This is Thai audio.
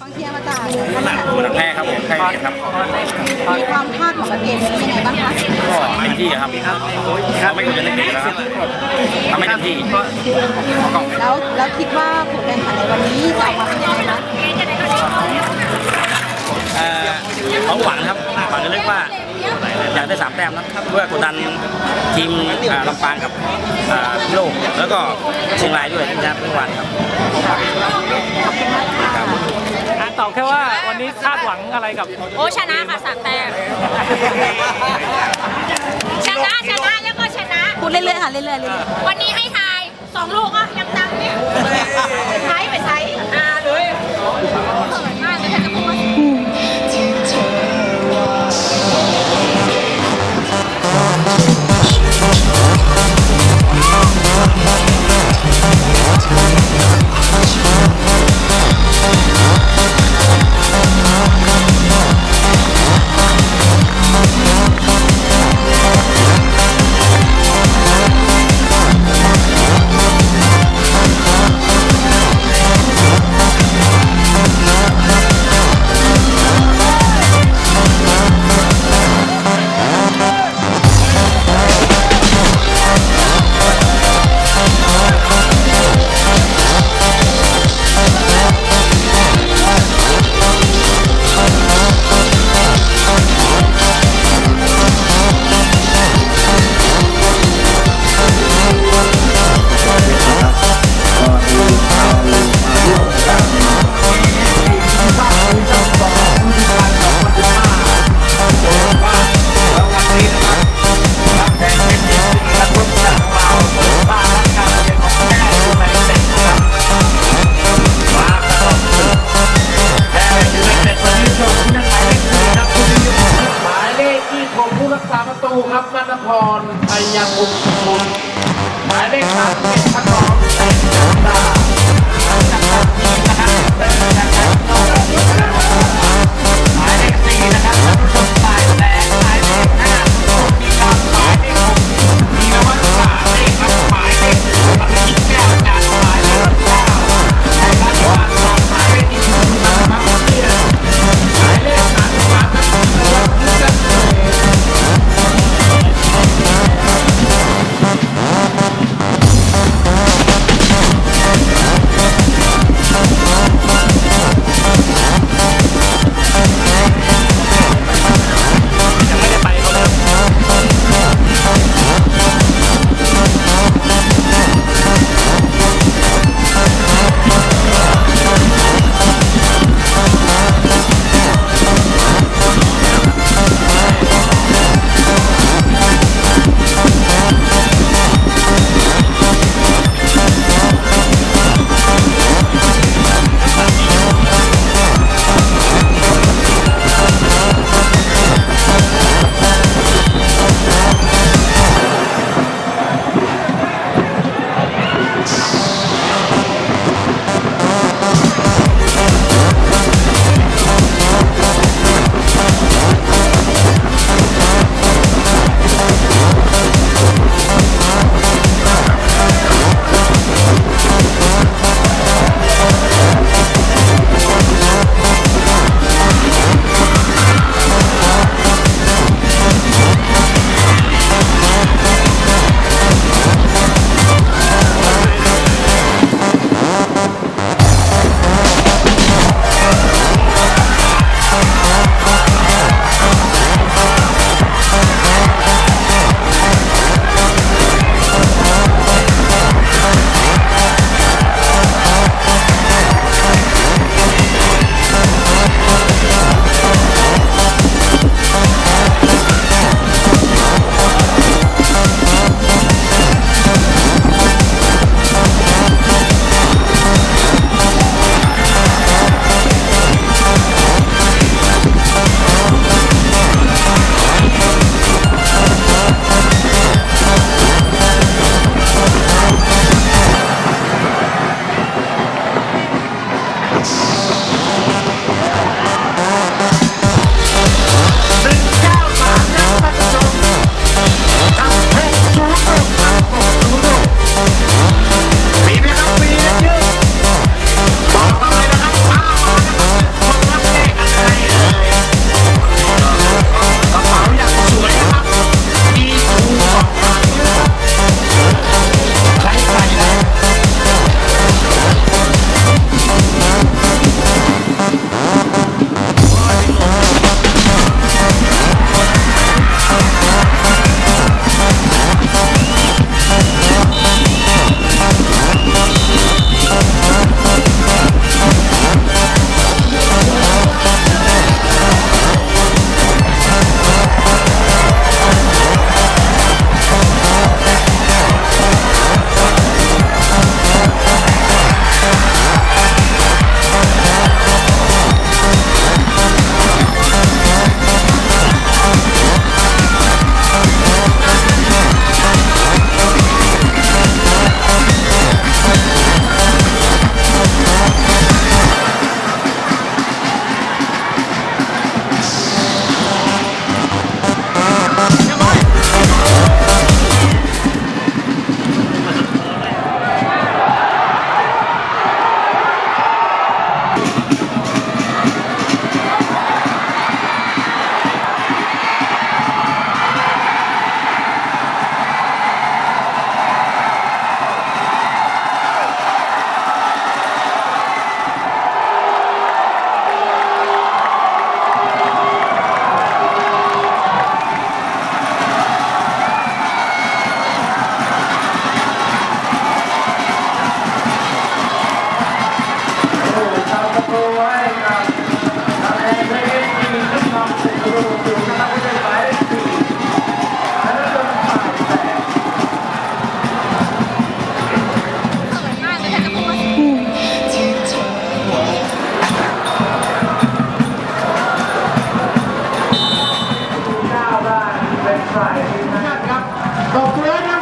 ฟังเชียร์มาจากหนักหนักแพ้ครับผมแพ้ครับมีความคาดหวังกับเกมนี้ยังไงบ้างคะก็เต็มที่ครับเราไม่ควรจะเล่นเด็กแล้วครับทำให้เต็มที่ก็แล้วแล้วคิดว่าผลการแข่งขันในวันนี้จะออกมาเป็นยังไงคะเอ่อเขาหวังครับหวังลึกว่าอยากได้สามแต้มนะครับเพื่อกดดันทีมอ่าลำปางกับอ่าพิโลก แล้วก็เชียงรายด้วยนะครับเมื่อวานครับครับอะ ตอบแค่ว่าวันนี้คาดหวังอะไรกับ โอ้ชนะค่ะสามแต้มชนะชนะแล้วก็ชนะ พูดเรื่อยๆค่ะเรื่อยๆเรื่อยวันนี้ให้ทายสองลูกก็ยังตังเนี่ยไปใช้ไปใช้อ่า ฝ่ายนะครับขอบคุณนะ